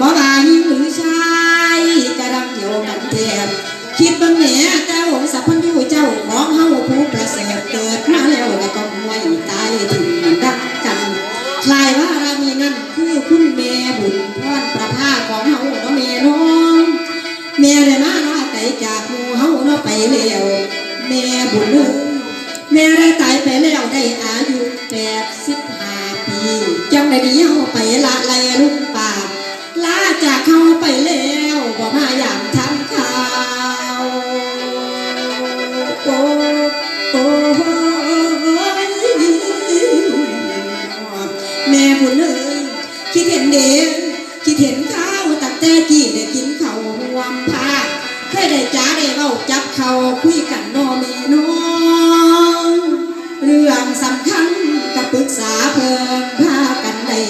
บ่ว่าหญิงหรือชายกระดังเดียวกันแทบคิดเบังแหน่แต่องค์สัพพันยูเจ้าของเฮาผู้ประเสริฐเกิดมาแล้วก็ต้องไว้ตายถึงรักกันคลายว่ารามีนั่นคือคุณแม่บุญพรประภาของเฮาเนาะแม่น้องแม่ได้มาลาไกลจากหมู่เฮาเนาะไปแล้วแม่บุญเอ้ยแม่ได้ตายไปแล้วได้อายุแปดสิบห้าปี จังได้ดีเฮาไปละไลลุง ได้จ้าได้เว้าจับเขาคุยกันเนอม่น้องเรื่องสำคัญก็ปรึกษาเพิ่นพากันได้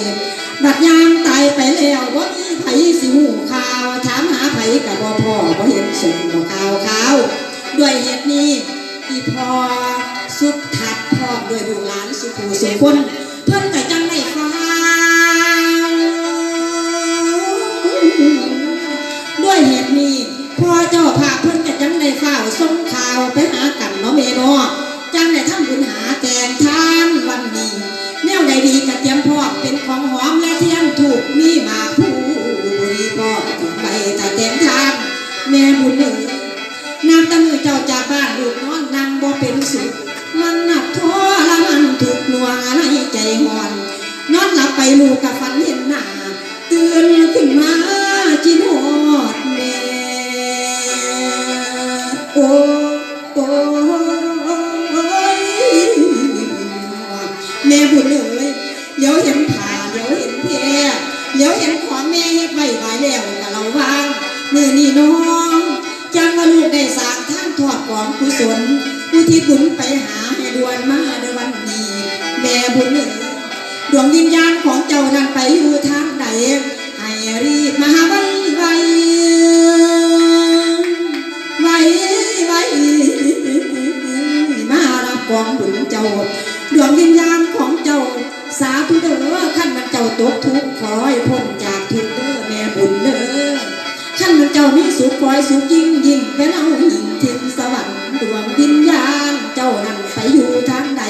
บัดยามตายไปแล้วว่ามีไผสิหูข่าวถามหาไผกับบ่พ่อบ่เห็นส่งบ่ข่าวข่าวด้วยเหตุนี้ที่พ่อสุดทัดพ่อด้วยลูกหลานสุขูสุคนเพิ่นก็จัง ลูกกับฝันเห็นหน้าตื่นขึ้นมาจินหอดแม่โอ้โอ้ยแม่บุญเลยเดี๋ยวเห็นผ่าเดี๋ยวเห็นแพรเดี๋ยวเห็นของแม่เฮ็ดไว้ไว้แล้วกับเราวางมือนี่น้องจังว่าลูกได้สร้างท่านทอดกองกุศลผู้ที่บุญไปหาให้ดวนมาในวันนี้แม่บุญเลย ดวงวิญญาณของเจ้านั้นไปอยู่ทางใดให้รีบมาไว้ไว้ไว้ไว้มารับกองบุญเจ้า ดวงวิญญาณของเจ้า สาธุเด้อขั้นมันเจ้าตกทุกข์ขอให้พ้นจากทุกข์เด้อแม่บุญเด้อขั้นมันเจ้ามีสุขขอให้สุขยิ่งยิ่งเป็นเอายิ่งทิพสวรรค์ดวงวิญญาณเจ้านั้นไปอยู่ทางใด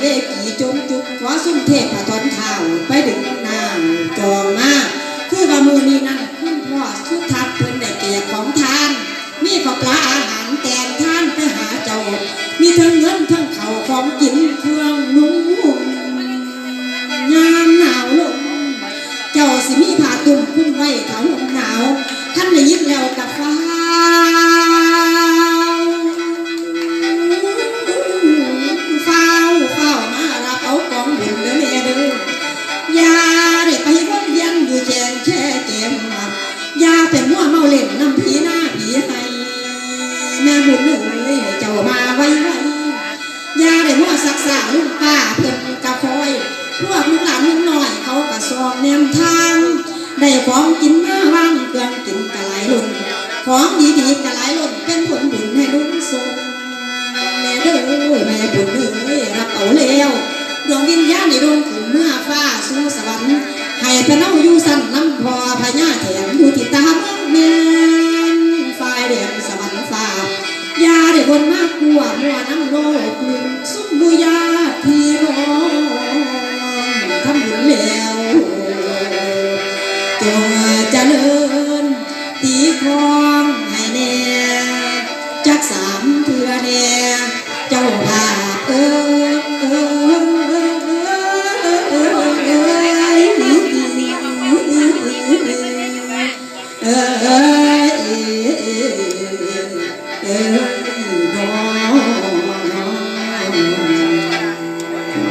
เวกีจงจุกขอสุ่มเทพผทอนเท้าไปดึงนางจองมาคือว่ามือนี้นั่นคุณพ่อสุทัศน์เพิ่นได้เกียรของทาน มีข้ปลาอาหารแกงท่านไปหาเจ้า มีทั้งเงินทั้งเขาของกินเครื่องนุ่งห่มยามหนาวลงเจ้าสิมีผ้าตุ่มคุ้มไว้ถ้าห่มหนาวท่านได้ยินแล้วกับฟ้า มาเล่นน้ำผีหน้าผีให้แม่บุญเอ้ยให้เจ้ามาไว้ไว้ยาได้หัวสักษาลุงป้าเพิ่นกะคอยพวกลูกหลานลูกน้อยเขากะซองแนมทางได้ของกินมาว่างเครื่องกินกะไหลายล้นของดีๆกะไหลายล้นเป็นผลบุญให้ลุงทรงแม่เด้อแม่บุญเอ้ยรับเอาแล้วดวงวิญญาณในดวงขุนเมื่อฟ้าสู่สวรรค์ให้พระเนาอยู่สั่นน้ำพอพญา ทอมให้แน่จักสามเทือแน่เจ้าภาพเอ้